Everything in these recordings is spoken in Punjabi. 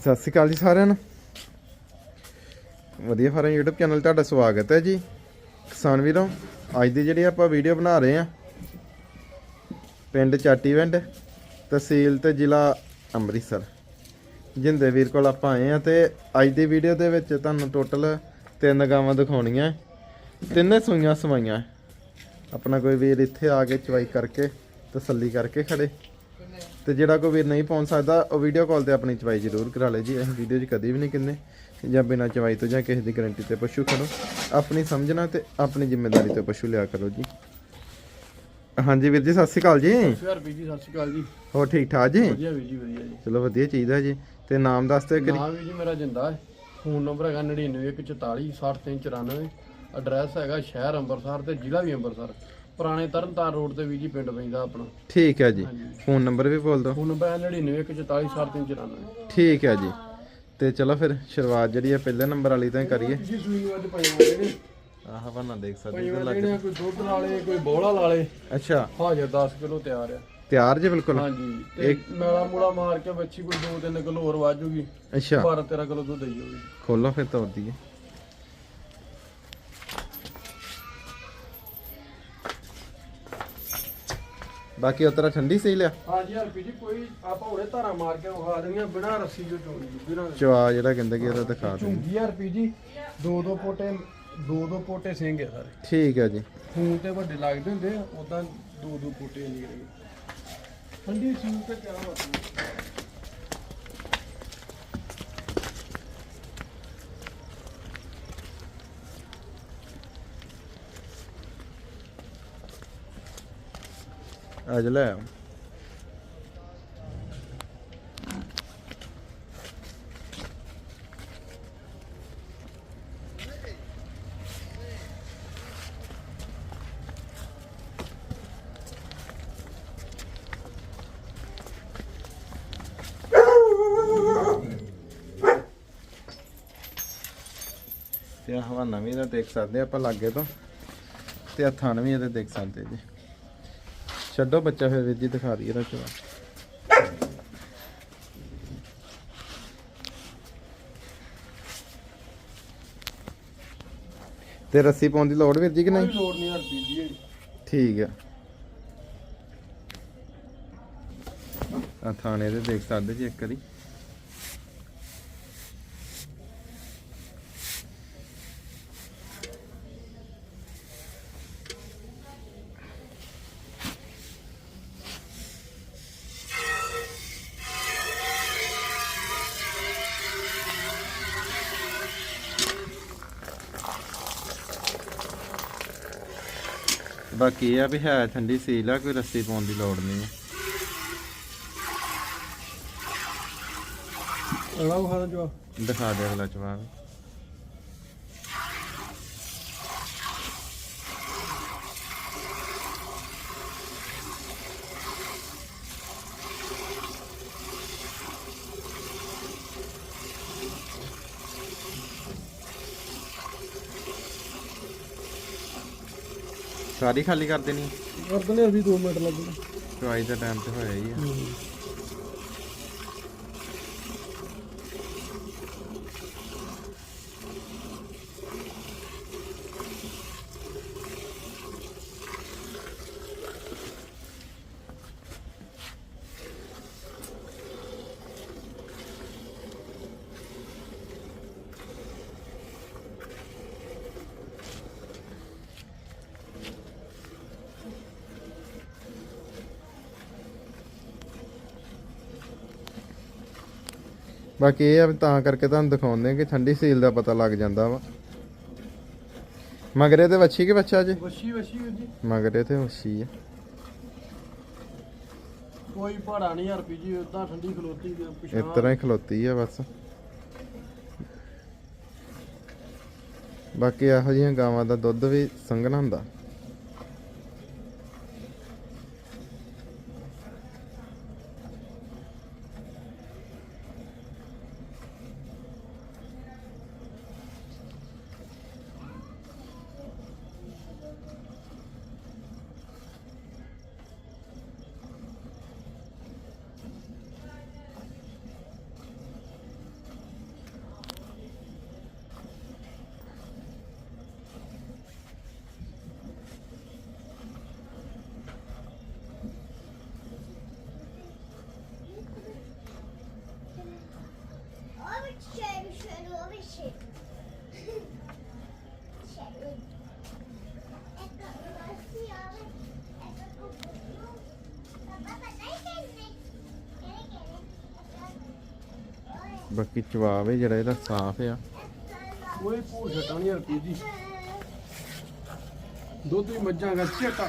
ਸਤਿ ਸ਼੍ਰੀ ਅਕਾਲ ਜੀ ਸਾਰਿਆਂ ਨੂੰ। ਵਧੀਆ ਫਾਰਮ YouTube ਚੈਨਲ ਤੁਹਾਡਾ ਸਵਾਗਤ ਹੈ ਜੀ। ਕਿਸਾਨ ਵੀਰੋ, ਅੱਜ ਦੀ ਜਿਹੜੀ ਆਪਾਂ ਵੀਡੀਓ ਬਣਾ ਰਹੇ ਆ ਪਿੰਡ ਚਾਟੀਵਿੰਡ, ਤਹਿਸੀਲ ਤੇ ਜ਼ਿਲ੍ਹਾ ਅੰਮ੍ਰਿਤਸਰ। ਜਿੰਦੇ ਵੀਰ ਕੋਲ ਆਪਾਂ ਆਏ ਆ ਤੇ ਅੱਜ ਦੀ ਵੀਡੀਓ ਦੇ ਵਿੱਚ ਤੁਹਾਨੂੰ ਟੋਟਲ ਤਿੰਨ ਗਾਵਾਂ ਦਿਖਾਉਣੀਆਂ ਤਿੰਨੇ ਸੂਈਆਂ ਸਵਾਈਆਂ ਆਪਣਾ ਕੋਈ ਵੀਰ ਇੱਥੇ ਆ ਕੇ ਚਵਾਈ ਕਰਕੇ, ਤਸੱਲੀ ਕਰਕੇ ਖੜੇ। ਤੇ ਜਿਹੜਾ ਕੋਈ ਵੀਰ ਨਹੀਂ ਪਹੁੰਚ ਸਕਦਾ ਉਹ ਵੀਡੀਓ ਕਾਲ ਤੇ ਆਪਣੀ ਚਵਾਈ ਜ਼ਰੂਰ ਕਰਾ ਲੇ ਜੀ। ਅਸੀਂ ਵੀਡੀਓ 'ਚ ਕਦੀ ਵੀ ਨਹੀਂ ਕਿੰਨੇ ਜਾਂ ਬਿਨਾਂ ਚਵਾਈ ਤੋਂ ਜਾਂ ਕਿਸੇ ਦੀ ਗਾਰੰਟੀ ਤੇ ਪਸ਼ੂ ਖੜੋ। ਆਪਣੀ ਸਮਝਣਾ ਤੇ ਆਪਣੀ ਜ਼ਿੰਮੇਵਾਰੀ ਤੇ ਪਸ਼ੂ ਲਿਆ ਕਰੋ ਜੀ। ਹਾਂਜੀ ਵੀਰ ਜੀ ਸਤਿ ਸ਼੍ਰੀ ਅਕਾਲ ਜੀ। ਸਰ ਵੀ ਜੀ ਸਤਿ ਸ਼੍ਰੀ ਅਕਾਲ ਜੀ। ਹੋਰ ਠੀਕ ਠਾਕ ਜੀ? ਵਧੀਆ ਵੀ ਜੀ ਵਧੀਆ ਜੀ। ਚਲੋ ਵਧੀਆ ਚਾਹੀਦਾ ਜੀ। ਤੇ ਨਾਮ ਦੱਸ ਦਿਓ ਕਰੀ ਨਾਮ ਵੀ ਜੀ ਮੇਰਾ ਜਿੰਦਾ ਹੈ। ਫੋਨ ਨੰਬਰ ਹੈਗਾ 99144 6394 ਐਡਰੈਸ ਹੈਗਾ ਸ਼ਹਿਰ ਅੰਮ੍ਰਿਤਸਰ ਤੇ ਜ਼ਿਲ੍ਹਾ ਵੀ ਅੰਮ੍ਰਿਤਸਰ। ਪੁਰਾਣੇ ਤਰਨਤਾਰਨ ਰੋਡ ਤੇ ਵੀ ਜੀ ਪਿੰਡ ਪੈਂਦਾ ਆਪਣਾ। ਠੀਕ ਹੈ ਜੀ। ਫੋਨ ਨੰਬਰ ਵੀ ਬੋਲ ਦਿਓ। ਫੋਨ ਨੰਬਰ ਹੈ 99144 6394 ਠੀਕ ਹੈ ਜੀ। ਤੇ ਚਲੋ ਫਿਰ ਸ਼ੁਰੂਆਤ ਜਿਹੜੀ ਹੈ ਪਹਿਲੇ ਨੰਬਰ ਵਾਲੀ ਤੋਂ ਹੀ ਕਰੀਏ। ਜੀ ਸੂਈ ਅੱਜ ਪਏ ਹੋਏ ਨੇ ਆਹ ਬਣਾ ਦੇਖ ਸਕਦੇ ਹੋਏ ਲੱਗ ਕੋਈ ਦੁੱਧ ਵਾਲੇ ਕੋਈ ਬੋਲਾ ਵਾਲੇ ਅੱਛਾ। ਹਾਜ਼ਰ 10 ਕਿਲੋ ਤਿਆਰ ਆ। ਤਿਆਰ ਜੀ ਬਿਲਕੁਲ। ਹਾਂਜੀ। ਤੇ ਮੇਲਾ ਮੂਲਾ ਮਾਰ ਕੇ ਬੱਚੀ ਕੋਈ 2-3 ਕਿਲੋ ਹੋਰ ਵਾਜੂਗੀ ਅੱਛਾ। 12-13 ਕਿਲੋ ਦੁੱਧ ਦੇਈ ਜਾਊਗੀ। ਖੋਲੋ ਫਿਰ ਤੋੜ ਦਈਏ ਬਾਕੀ ਉਤਰਾ ਠੰਡੀ ਸੀ ਲਿਆ। ਹਾਂਜੀ ਹਰਪੀ ਜੀ ਕੋਈ ਆਪਾਂ ਹੁਣੇ ਧਾਰਾ ਮਾਰ ਕੇ ਵਿਖਾ ਦੇਣੀਆਂ ਬਿਨਾਂ ਰੱਸੀ ਜੋ ਚੋਣੀ ਬਿਨਾਂ ਚਵਾ ਜਿਹੜਾ ਕਹਿੰਦੇ ਕਿ ਇਹਦਾ ਦਿਖਾ ਦੇ ਝੁੰਗੀ ਹਰਪੀ ਜੀ ਦੋ ਦੋ ਪੋਟੇ ਦੋ ਦੋ ਪੋਟੇ ਸਿੰਘ ਆ ਸਾਰੇ। ਠੀਕ ਹੈ ਜੀ। ਖੂਨ ਤੇ ਵੱਡੇ ਲੱਗਦੇ ਹੁੰਦੇ ਆ ਉਦਾਂ ਦੋ ਦੋ ਪੋਟੇ ਨਹੀਂ ਰਹੇ ਠੰਡੀ ਸੂਟ ਤੇ ਕਿਆ ਬਾਤ ਅੱਜ ਲੈ ਆਓ। ਤੇ ਆਹ ਹਵਾਨਾ ਵੀ ਇਹਦਾ ਦੇਖ ਸਕਦੇ ਆਪਾਂ ਲਾਗੇ ਤੋਂ, ਤੇ ਆ ਥਣ ਵੀ ਇਹਦੇ ਦੇਖ ਸਕਦੇ ਜੀ ਛੱਡੋ ਬੱਚਾ ਫਿਰ ਵੀਰ ਜੀ ਦਿਖਾ ਦਈਏ ਇਹਦਾ ਚਵਾ ਤੇ ਰੱਸੀ ਪਾਉਣ ਦੀ ਲੋੜ ਵੀਰ ਜੀ ਕਿ ਨਹੀਂ? ਲੋੜ ਨਹੀਂ ਹਰਪੀ ਜੀ ਠੀਕ ਆ। ਆ ਥਾਣੇ ਦੇ ਦੇਖ ਸਕਦੇ ਜੀ ਇੱਕ ਵਾਰੀ। ਬਾਕੀ ਇਹ ਆ ਵੀ ਹੈ ਠੰਡੀ ਸੀਲ ਆ ਕੋਈ ਰੱਸੀ ਪਾਉਣ ਦੀ ਲੋੜ ਨਹੀਂ। ਹੈ ਅਗਲਾ ਵਿਖਾ ਜੋ ਦਿਖਾ ਦੇ ਅਗਲਾ ਜਵਾਬ। ਸਾਰੀ ਖਾਲੀ ਕਰ ਦੇਣੀ? ਵਰਤਨੇ ਅਭੀ 2 ਮਿੰਟ ਲੱਗਣੇ ਚਵਾਈ ਦਾ ਟਾਈਮ ਤੇ ਹੋਇਆ ਹੀ ਆ। ਬਾਕੀ ਇਹ ਆ ਤਾਂ ਕਰਕੇ ਤੁਹਾਨੂੰ ਦਿਖਾਉਂਦੇ ਆ ਕਿ ਠੰਡੀ ਸੀਲ ਦਾ ਪਤਾ ਲੱਗ ਜਾਂਦਾ ਵਾ। ਮਗਰੇ ਤੇ ਵੱਛੀ ਕਿ ਬੱਚਾ ਜੀ? ਵਸ਼ੀ ਵੀਰ ਜੀ। ਮਗਰੇ ਤੇ ਵੱਛੀ ਆ। ਕੋਈ ਭਾੜਾ ਨਹੀਂ ਹਰਪੀ ਜੀ ਉਦਾਂ ਠੰਡੀ ਖਲੋਤੀ ਦੇ ਇਸ ਪਿਛਾਂ ਤਰ੍ਹਾਂ ਹੀ ਖਲੋਤੀ ਆ ਬਸ। ਬਾਕੀ ਇਹੋ ਜਿਹੀਆਂ ਗਾਵਾਂ ਦਾ ਦੁੱਧ ਵੀ ਸੰਘਣਾ ਹੁੰਦਾ। ਬਾਕੀ ਜਵਾਬ ਹੈ ਜਿਹੜਾ ਇਹਦਾ ਸਾਫ਼ ਆ। ਕੋਈ ਭੂਰ ਛਟਾ ਨਹੀਂ ਹਰਪੀ ਜੀ ਦੁੱਧ ਵੀ ਮੱਝਾਂ ਦਾ Papa.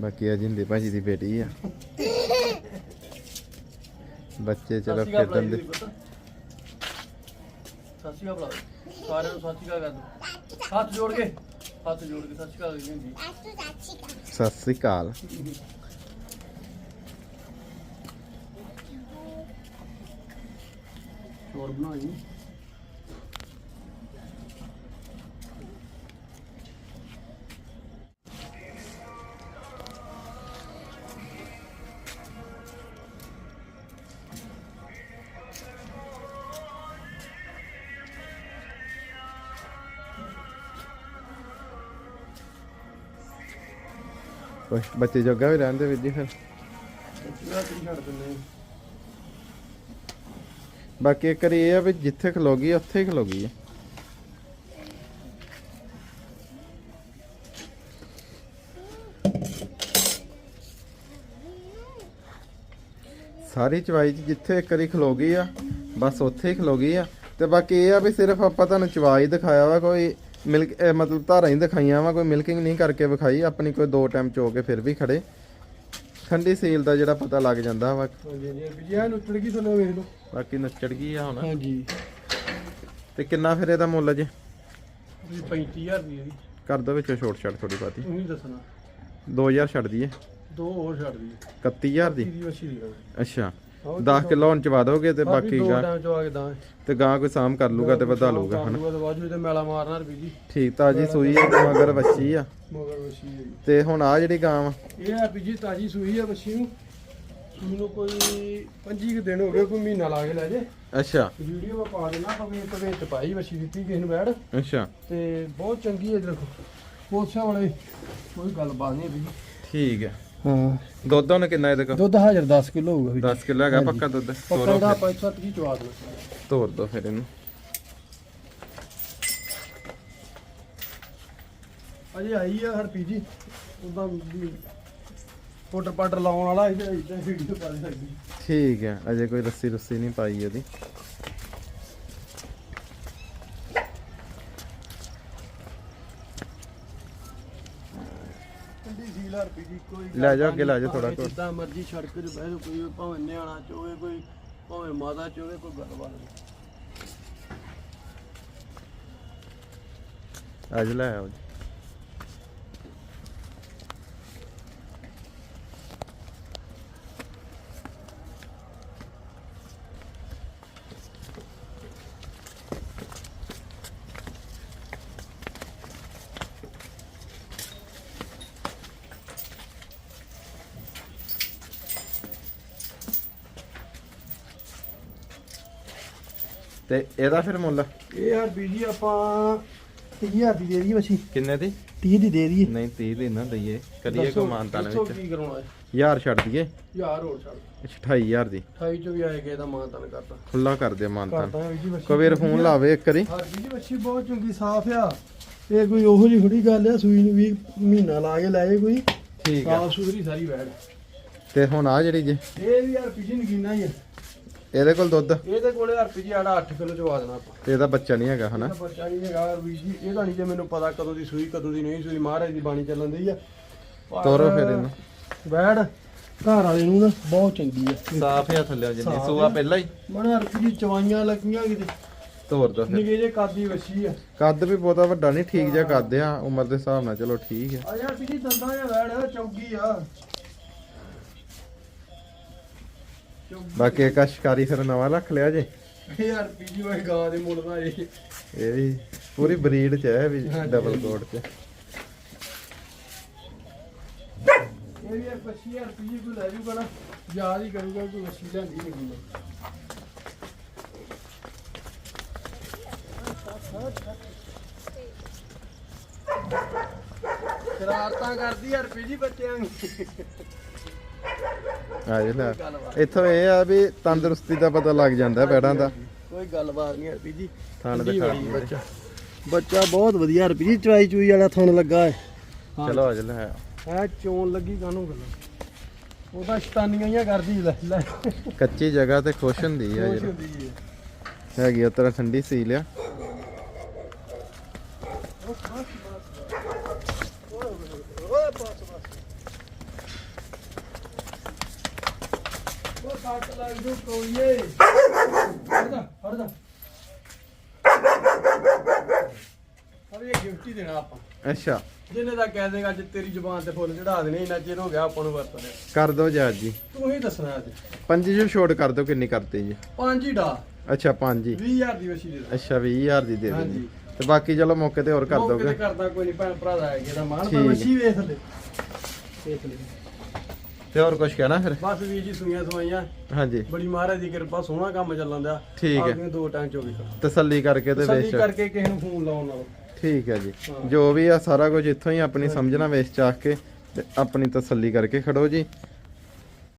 ਬਾਕੀ ਆ ਜਿੰਦੇ ਭਾਜੀ ਦੀ ਬੇਟੀ ਆ। ਬੱਚੇ ਚਲੋ ਖੇਡਣ ਦੇ। ਸਤਿ ਸ਼੍ਰੀ ਅਕਾਲ ਸਾਰਿਆਂ ਨੂੰ ਸਤਿ ਸ਼੍ਰੀ ਅਕਾਲ ਕਰ ਹੱਥ ਜੋੜ ਕੇ ਹੱਥ ਜੋੜ ਕੇ ਸਤਿ ਸ਼੍ਰੀ ਅਕਾਲ ਜੀ ਜੀ That's that chica. Sat Sri ਅਕਾਲ ਚੋਰ ਬਣਾਈ ਕੁਛ ਬੱਚੇ ਜੋਗਾ ਵੀ ਰਹਿੰਦੇ ਵੀਰ ਜੀ ਫਿਰ ਬਾਕੀ ਇੱਕ ਵਾਰੀ ਇਹ ਆ ਵੀ ਜਿੱਥੇ ਖਲੋਗੀ ਉੱਥੇ ਹੀ ਖਲੋਗੀ ਆ ਸਾਰੀ ਚਵਾਈ ਜਿੱਥੇ ਇੱਕ ਵਾਰੀ ਖਲੋਗੀ ਆ ਬਸ ਉੱਥੇ ਹੀ ਖਲੋਗੀ ਆ ਤੇ ਬਾਕੀ ਇਹ ਆ ਵੀ ਸਿਰਫ ਆਪਾਂ ਤੁਹਾਨੂੰ ਚਵਾਈ ਦਿਖਾਇਆ ਵਾ ਕੋਈ ਇਹ ਮਤਲਬ ਧਾਰਾਂ ਹੀ ਦਿਖਾਈਆਂ ਵਾ ਕੋਈ ਮਿਲਕਿੰਗ ਨਹੀਂ ਕਰਕੇ ਵਿਖਾਈ ਆਪਣੀ ਕੋਈ ਦੋ ਟਾਈਮ ਚੋ ਕੇ ਫਿਰ ਵੀ ਖੜੇ। ਠੰਡੀ ਸੀਲ ਦਾ ਜਿਹੜਾ ਪਤਾ ਲੱਗ ਜਾਂਦਾ ਵਾ। ਹਾਂਜੀ ਹਾਂਜੀ ਹਰਪੀ ਜੀ ਨੁੱਚੜ ਗਈ ਤੁਹਾਨੂੰ ਵੇਖ ਲਓ। ਬਾਕੀ ਨੱਚੜ ਗਈ ਆ ਹੁਣ। ਹਾਂਜੀ। ਤੇ ਕਿੰਨਾ ਫਿਰ ਇਹਦਾ ਮੁੱਲ ਜੇ? ਵੀ 35000 ਦੀ ਇਹਦੀ ਕਰ ਦੋ ਵਿੱਚੋਂ ਛੋਟ ਛੱਡ ਥੋੜੀ ਬਾਤੀ ਤੁਸੀਂ ਦੱਸਣਾ। 2000 ਛੱਡ ਦਈਏ। ਦੋ ਹੋਰ ਛੱਡ ਦੀ? 31000 ਦੀ ਦੀ ਵਸੀ ਦੀ ਅੱਛਾ। 10 ਕਿਲੋ ਹੁਣ ਚਵਾ ਦੋਗੇ ਤੇ ਬਾਕੀ ਦੋ ਗਾਂ ਟਾਈਮ ਚ ਆ ਕੇ ਦਾਂ ਤੇ ਗਾਂ ਕੋਈ ਸਾਮ ਕਰ ਲੂਗਾ ਤੇ ਵਧਾ ਲੂਗਾ ਹਨਾ? ਤੇ ਮੈਲਾ ਮਾਰਨਾ ਰਵੀ ਜੀ ਠੀਕ ਤਾਜੀ ਸੂਈ ਹੈ ਤੇ ਮਗਰ ਵੱਛੀ ਆ। ਮਗਰ ਵਸੀ ਹੈ ਜੀ। ਤੇ ਹੁਣ ਆ ਜਿਹੜੀ ਗਾਂ ਵਾ? ਇਹ ਹੈ ਵੀ ਜੀ ਤਾਜੀ ਸੂਈ ਹੈ ਬੱਚੀ ਨੂੰ। ਸੂਈ ਨੂੰ ਕੋਈ 25 ਕੁ ਦਿਨ ਹੋ ਗਏ ਕੋਈ ਮਹੀਨਾ ਲਾ ਕੇ ਲੈ ਜੇ। ਅੱਛਾ। ਵੀਡੀਓ ਮੈਂ ਪਾ ਦੇਣਾ ਪਵੇਂ ਤੇ ਵਿੱਚ ਪਾਈ ਬੱਚੀ ਦਿੱਤੀ ਕਿਸੇ ਨੂੰ ਬੈੜ ਅੱਛਾ। ਤੇ ਬਹੁਤ ਚੰਗੀ ਹੈ ਦੇਖੋ। ਪੋਸਿਆਂ ਵਾਲੇ ਕੋਈ ਗੱਲਬਾਤ ਨਹੀਂ ਵੀ ਠੀਕ ਹੈ ਹਾਂ। ਦੁੱਧ ਹੁਣ ਕਿੰਨਾ ਇਹਦੇ ਕੋਲ? ਦੁੱਧ ਹਾਜ਼ਰ 10 ਕਿਲੋ ਹੋਊਗਾ ਵੀ। 10 ਕਿਲੋ ਹੈਗਾ ਪੱਕਾ ਦੁੱਧ ਪੱਕਾ ਤੋਰੋ ਇਹਦਾ ਫਿਰ। 5-7 ਕੀ ਚਵਾ ਦੇਣਾ ਤੋਰ ਦੋ ਫਿਰ ਇਹਨੂੰ। ਅਜੇ ਆਈ ਆ ਹਰਪੀ ਜੀ। ਉਦਾਂ ਪੋਟਰ ਪਾਟਰ ਲਾਉਣ ਵਾਲਾ ਇਹਦੇ ਇਦਾਂ ਵੀਡੀਓ ਪਾ ਦੇ ਸਕਦੀ ਠੀਕ ਹੈ ਅਜੇ ਕੋਈ ਰੱਸੀ ਰੁੱਸੀ ਨਹੀਂ ਪਾਈ ਉਹਦੀ ਠੰਡੀ ਸੀਲ ਹਰਪੀ ਜੀ ਕੋਈ ਲੈ ਜਾਓ ਅੱਗੇ ਲੈ ਜਾਓ ਥੋੜ੍ਹਾ ਕੁ। ਜਿੱਦਾਂ ਮਰਜ਼ੀ ਸੜਕ ਤੇ ਬਹਿ ਜਾਓ ਕੋਈ ਭਾਵੇਂ ਨਿਆਣਾ ਚੋਵੇ ਕੋਈ ਭਾਵੇਂ ਮਾਤਾ ਚੋਵੇ ਕੋਈ ਗੱਲਬਾਤ ਨਹੀਂ ਅੱਜ ਲੈ ਆਓ ਜੀ ਤੇ ਇਹਦਾ ਫਿਰ ਮੁੱਲ? ਇਹ ਹਰਪੀ ਜੀ ਆਪਾਂ 30000 ਦੀ ਦੇ ਦਈਏ ਬੱਚੀ ਕਿੰਨੇ ਦੀ? 30 ਦੀ ਦੇ ਦਈਏ। ਨਹੀਂ 30 ਦੀ ਨਾ ਦਈਏ। ਕਰੀਏ ਕੋ ਮਾਨਤਾਨ ਦੱਸੋ ਵਿੱਚ। ਕੀ ਕਰਾਉਣਾ ਹੈ। ਯਾਰ ਛੱਡ ਦਈਏ। ਯਾਰ ਹੋਰ ਛੱਡ 28000 ਦੀ। 28 ਚ ਵੀ ਆਏ ਗਏ ਦਾ ਮਾਨਤਨ ਕਰਤਾ। ਖੁੱਲਾ ਕਰ ਦਿਓ ਮਾਨਤਾਨ ਕਬੀਰ ਫੋਨ ਲਾਵੇ ਇੱਕ ਵਾਰੀ। ਹਰਪੀ ਜੀ ਬੱਚੀ ਬਹੁਤ ਚੰਗੀ ਸਾਫ਼ ਆ। ਇਹ ਕੋਈ ਉਹੋ ਜਿਹੀ ਥੋੜੀ ਗੱਲ ਆ ਸੂਈ ਨੂੰ ਵੀ ਮਹੀਨਾ ਲਾ ਕੇ ਲਾਏ ਕੋਈ। ਠੀਕ ਆ। ਸਾਫ਼ ਸੁਥਰੀ ਸਾਰੀ ਵੈੜ। ਤੇ ਹੁਣ ਆ ਜਿਹੜੀ ਜੇ। ਇਹ ਵੀ ਹਰਪੀ ਜੀ ਨਗੀਨਾ ਹੀ ਆ। ਇਹਦੇ ਕੋਲ ਦੁੱਧ? ਇਹਦੇ ਕੋਲੇ ਹਰਪੀ ਜੀ ਆੜਾ 8 ਕਿਲੋ ਚਵਾ ਦੇਣਾ ਆਪਾਂ। ਤੇ ਇਹਦਾ ਬੱਚਾ ਨਹੀਂ ਹੈਗਾ ਹਨਾ? ਇਹਦਾ ਬੱਚਾ ਨਹੀਂ ਹੈਗਾ ਵੀ ਜੀ ਇਹਦਾ ਨਹੀਂ ਜੇ ਮੈਨੂੰ ਪਤਾ ਕਦੋਂ ਦੀ ਸੂਈ ਕਦੋਂ ਦੀ ਨਹੀਂ ਸੂਈ ਮਹਾਰਾਜ ਦੀ ਬਾਣੀ ਚੱਲਣ ਦੀ ਆ। ਪਰ ਤੋਰੋ ਫਿਰ ਇਹਨੂੰ। ਵੈੜ ਘਰ ਵਾਲੇ ਨੂੰ ਨਾ ਬਹੁਤ ਚੰਗੀ ਆ। ਸਾਫ਼ ਆ ਥੱਲੇ ਜਿੰਨੀ ਸੂਆ ਆ। ਪਹਿਲਾਂ ਹੀ। ਮਨ ਹਰਪੀ ਜੀ ਚਵਾਈਆਂ ਲੱਗੀਆਂ ਕਿਤੇ। ਤੋਰ ਦੋ ਫਿਰ। ਨਿਗੇ ਜੇ ਕਾਦੀ ਵਸੀ ਆ। ਕੱਦ ਵੀ ਬਹੁਤਾ ਵੱਡਾ ਨਹੀਂ ਠੀਕ ਜਿਹਾ ਕੱਦ ਆ ਉਮਰ ਦੇ ਹਿਸਾਬ ਨਾਲ ਚਲੋ ਠੀਕ ਹੈ ਆ ਯਾਰ ਪੀਜੀ ਦੰਦਾਂ ਜਾਂ ਵੈੜ ਚੌਗੀ ਆ। ਬਾਕੀ ਇੱਕ ਆਹ ਸ਼ਿਕਾਰੀ ਫਿਰ ਨਵਾਂ ਰੱਖ ਲਿਆ ਜੇ। ਯਾਰ ਪੀਜੀ ਉਹ ਗਾਂ ਦੇ ਮੁੱਲ ਦਾ ਇਹ। ਇਹ ਵੀ ਪੂਰੀ ਬਰੀਡ ਚ ਹੈ ਵੀ ਹਾਂਜੀ। ਡਬਲ ਕੋਡ ਚ। ਇਹ ਵੀ ਲੈ ਜੂਗਾ ਨਾ ਯਾਦ ਹੀ ਕਰੂਗਾ ਲੈਂਦੀ ਸ਼ਰਾਰਤਾਂ ਕਰਦੀ ਯਾਰ ਪੀਜੀ ਬੱਚਿਆਂ ਨੂੰ। ਆ ਜੇ ਲੈ ਇੱਥੋਂ ਇਹ ਆ ਵੀ ਤੰਦਰੁਸਤੀ ਦਾ ਪਤਾ ਲੱਗ ਜਾਂਦਾ ਬੈੜਾਂ ਦਾ। ਕੋਈ ਗੱਲਬਾਤ ਨਹੀਂ ਯਾਰ ਪੀਜੀ ਥਣ ਦਿਖਾ ਦਿੰਦੇ। ਬੱਚਾ। ਬੱਚਾ ਬਹੁਤ ਵਧੀਆ ਰੁਪਈ ਚਵਾਈ ਚੂਈ ਵਾਲਾ ਥਣ ਲੱਗਾ ਹੈ। ਚਲੋ ਆ ਜਾ ਲੈ ਐ ਚੋਣ ਲੱਗੀ ਕਾਹਨੂੰ ਗੱਲਾਂ। ਉਹਦਾ ਸ਼ਤਾਨੀਆਂ ਹੀ ਕਰਦੀ ਲੈ ਲੈ। ਕੱਚੀ ਜਗ੍ਹਾ ਤੇ ਖੁਸ਼ ਹੁੰਦੀ ਆ ਖੁਸ਼ ਜਿਹੜਾ ਹੁੰਦੀ ਹੈ ਹੈਗੀ ਆ ਤਰ੍ਹਾਂ ਠੰਡੀ ਸੀਲ ਆ। ਉਹ ਕੱਟ ਲੱਗ ਜੂ ਕੋਈਏ ਹਟਦਾ ਹਟਦਾ ਅਰੇ ਇਹ ਗਿਫਟ ਹੀ ਦੇਣਾ ਆਪਾਂ ਅੱਛਾ। ਜਿਹਨੇ ਦਾ ਕਹਿ ਦੇਗਾ ਅੱਜ ਤੇਰੀ ਜ਼ੁਬਾਨ ਤੇ ਫੁੱਲ ਚੜਾ ਦੇਣੇ ਇੰਨਾ ਚਿਰ ਹੋ ਗਿਆ ਆਪਾਂ ਨੂੰ ਵਰਤਦੇ ਕਰ ਦੋ ਜੀ ਅੱਜ ਜੀ ਤੂੰ ਹੀ ਦੱਸਣਾ ਅੱਜ। ਪੰਜੀ ਜੋ ਛੋਟ ਕਰ ਦੋ ਕਿੰਨੀ ਕਰਤੀ ਜੀ? ਪੰਜ ਹੀ ਡਾ। ਅੱਛਾ ਪੰਜ ਹੀ। 20000 ਦੀ ਵਸੀ ਦੇ ਦੇ ਅੱਛਾ 20000 ਦੀ ਦੇ ਹਾਂਜੀ। ਦਿੰਦੇ ਤੇ ਬਾਕੀ ਚਲੋ ਮੌਕੇ ਤੇ ਹੋਰ ਕਰ ਮੌਕੇ ਤੇ ਦੋਗੇ। ਕਰਦਾ ਕੋਈ ਨਹੀਂ ਭੈਣ ਭਰਾ ਦਾ ਹੈ ਜਿਹੜਾ ਮਾਨ ਪਰ। ਵਸੀ ਵੇਖ ਲੈ। ਵੇਖ ਲੈ। ਤੇ ਹੋਰ ਕੁਝ ਕਹਿਣਾ ਫਿਰ? ਬਸ ਵੀਰ ਜੀ ਸੁਈਆਂ ਸਵਾਈਆਂ। ਹਾਂਜੀ। ਬੜੀ ਮਹਾਰਾਜ ਦੀ ਕਿਰਪਾ ਸੋਹਣਾ ਕੰਮ ਚੱਲਣ ਦਿਆ। ਠੀਕ ਹੈ। ਦੋ ਟਾਈਮ ਚੋਂ ਵੀ ਤਸੱਲੀ ਕਰਕੇ ਤੇ ਤਸੱਲੀ ਵੇਚ ਕਰਕੇ ਕਿਸੇ ਨੂੰ ਫੋਨ ਲਾਉਣ ਨਾਲੋਂ। ਠੀਕ ਹੈ ਜੀ। ਜੋ ਵੀ ਆ ਸਾਰਾ ਕੁਝ ਇੱਥੋਂ ਹੀ ਆਪਣੀ ਸਮਝਣਾ ਵੇਚ ਚਾਹ ਕੇ ਤੇ ਆਪਣੀ ਤਸੱਲੀ ਕਰਕੇ ਖੜੋ ਜੀ।